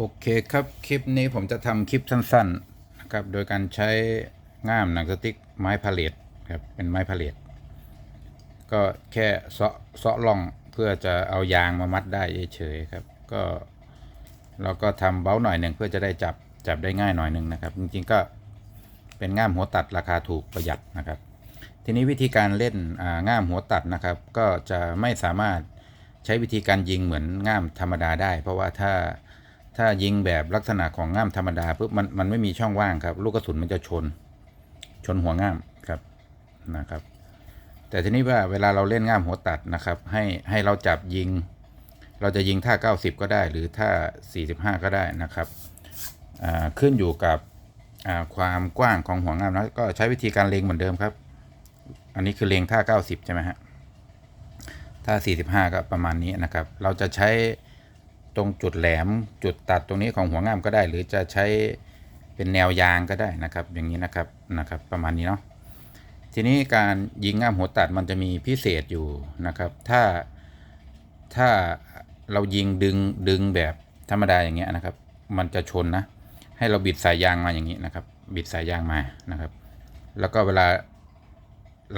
โอเคครับ คลิปนี้ผมจะทำคลิปสั้นๆนะครับ โดยการใช้ง่ามหนังสติ๊กไม้พาเลตครับ เป็นไม้พาเลตก็แค่เซาะเซาะล่องเพื่อจะเอายางมามัดได้เฉยๆครับ ก็เราก็ทำเบ้าหน่อยหนึ่งเพื่อจะได้จับจับได้ง่ายหน่อยหนึ่งนะครับ จริงๆก็เป็นง่ามหัวตัดราคาถูกประหยัดนะครับ ทีนี้วิธีการเล่นอ่าง่ามหัวตัดนะครับ ก็จะไม่สามารถใช้วิธีการยิงเหมือนง่ามธรรมดาได้ เพราะว่าถ้า ถ้ายิงแบบลักษณะของง่ามธรรมดาปุ๊บมันมันไม่มีช่องว่างครับ ลูกกระสุนมันจะชน ชนหัวง่ามครับนะครับ แต่ทีนี้ว่าเวลาเราเล่นง่ามหัวตัดนะครับ ให้ให้เราจับยิง เราจะยิงท่า 90 ก็ได้ หรือท่า 45 ก็ได้นะครับอ่าขึ้นอยู่กับอ่าความกว้างของหัวง่ามนะก็ใช้วิธีการเล็งเหมือนเดิมครับ อันนี้คือเล็งท่า 90 ใช่ไหมฮะท่า 45 ก็ประมาณนี้นะครับ เราจะใช้ ตรงจุดแหลมจุดตัดตรงนี้ของหัวง่ามก็ได้ หรือจะใช้เป็นแนวยางก็ได้นะครับ อย่างนี้นะครับนะครับประมาณนี้เนาะทีนี้การยิงง่ามหัวตัดมันจะมีพิเศษอยู่นะครับ ถ้าถ้าเรายิงดึงดึงแบบธรรมดาอย่างเงี้ยนะครับ มันจะชนนะ ให้เราบิดสายยางมาอย่างนี้นะครับ บิดสายยางมานะครับ แล้วก็เวลา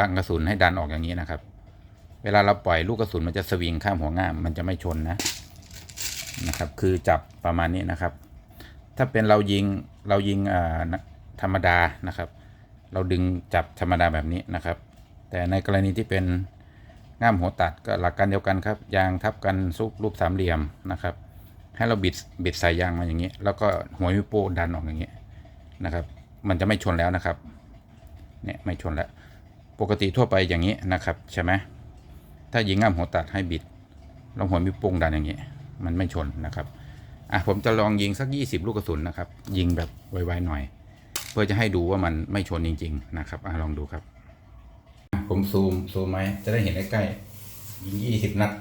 ลังกระสุนให้ดันออกอย่างนี้นะครับ เวลาเราปล่อยลูกกระสุนมันจะสวิงข้ามหัวง่ามมันจะไม่ชนนะ นะครับ คือจับประมาณนี้นะครับ ถ้าเป็นเรายิงเรายิงธรรมดานะครับ เราดึงจับธรรมดาแบบนี้นะครับ แต่ในกรณีที่เป็นง่ามหัวตัดก็หลักการเดียวกันครับ ยางทับกันซุปรูปสามเหลี่ยมนะครับ ให้เราบิดบิดสายยางมาอย่างนี้ แล้วก็หัวนิ้วโป้งดันออกอย่างนี้นะครับ มันจะไม่ชนแล้วนะครับ เนี่ยไม่ชนแล้ว ปกติทั่วไปอย่างนี้นะครับใช่ไหมถ้ายิงง่ามหัวตัดให้บิดลองหัวมีวโป้งดันอย่างนี้ มันไม่ชนนะครับอะผมจะลองยิงสัก 20 ลูกกระสุนนะครับ ยิงแบบไวๆหน่อย เพื่อจะให้ดูว่ามันไม่ชนจริง ๆ นะครับอะลองดูครับ ผมซูมซูมไหมจะได้เห็นใกล้ๆยิง20 นัด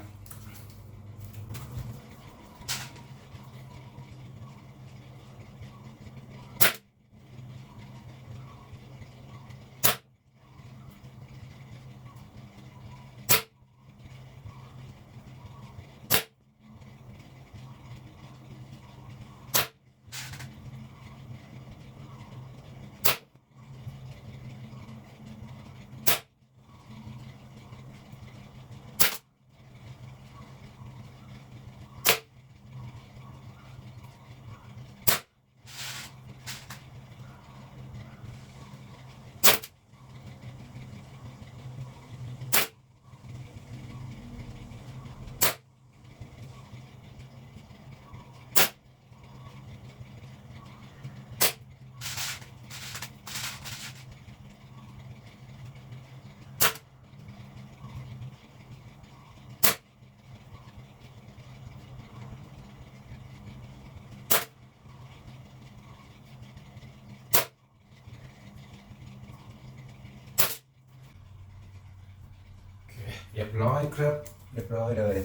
รียบร้อยครับ เรียบร้อยเลย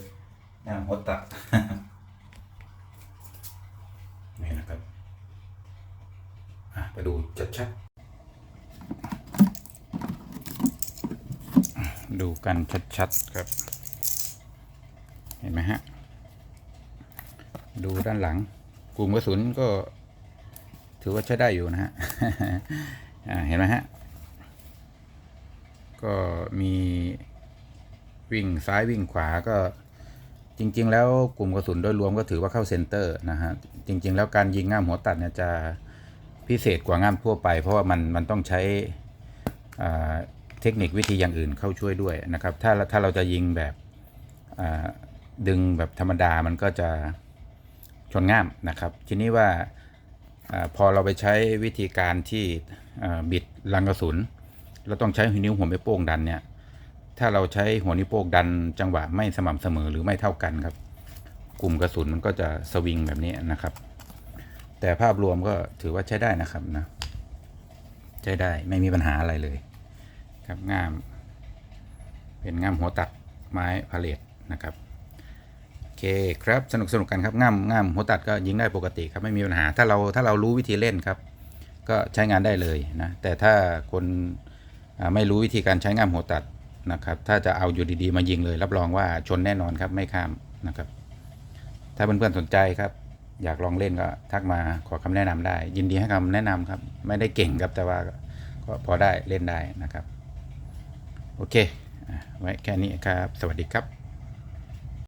งามหัวตัดนี่นะครับอะไปดูชัดๆ ดูกันชัดๆ ครับ เห็นไหมฮะ ดูด้านหลัง กลุ่มกระสุนก็ถือว่าใช้ได้อยู่นะฮะเห็นไหมฮะ ก็มี วิ่งซ้ายวิ่งขวาก็จริง ๆ แล้วกลุ่มกระสุนโดยรวมก็ถือว่าเข้าเซนเตอร์นะฮะจริง ๆ แล้วการยิงง่ามหัวตัดเนี่ยจะพิเศษกว่าง่ามทั่วไป เพราะว่ามันมันต้องใช้เทคนิควิธีอย่างอื่นเข้าช่วยด้วยนะครับ ถ้าถ้าเราจะยิงแบบดึงแบบธรรมดามันก็จะชนง่ามนะครับ ทีนี้ว่าอพอเราไปใช้วิธีการที่บิดลังกระสุนเราต้องใช้นิ้วหัวแม่โป้งดันเนี่ย ถ้าเราใช้หัวนิ้วโป้งดันจังหวะไม่สม่ำเสมอหรือไม่เท่ากันครับ กลุ่มกระสุนมันก็จะสวิงแบบนี้นะครับ แต่ภาพรวมก็ถือว่าใช้ได้นะครับนะใช้ได้ไม่มีปัญหาอะไรเลย ครับง่าม เป็นง่ามหัวตัดไม้พาเลตนะครับโอเคครับสนุกสนุกกันครับง่ามง่ามหัวตัดก็ยิงได้ปกติครับไม่มีปัญหาถ้าเราถ้าเรารู้วิธีเล่นครับ ก็ใช้งานได้เลยนะแต่ถ้าคนไม่รู้วิธีการใช้ง่ามหัวตัด นะครับถ้าจะเอาอยู่ดีๆมายิงเลย รับรองว่าชนแน่นอนครับไม่ข้ามนะครับ ถ้าเพื่อนๆสนใจครับ อยากลองเล่นก็ทักมาขอคำแนะนำได้ ยินดีให้คำแนะนำครับ ไม่ได้เก่งครับแต่ว่าก็พอได้เล่นได้นะครับ โอเค ไว้แค่นี้ครับ สวัสดีครับ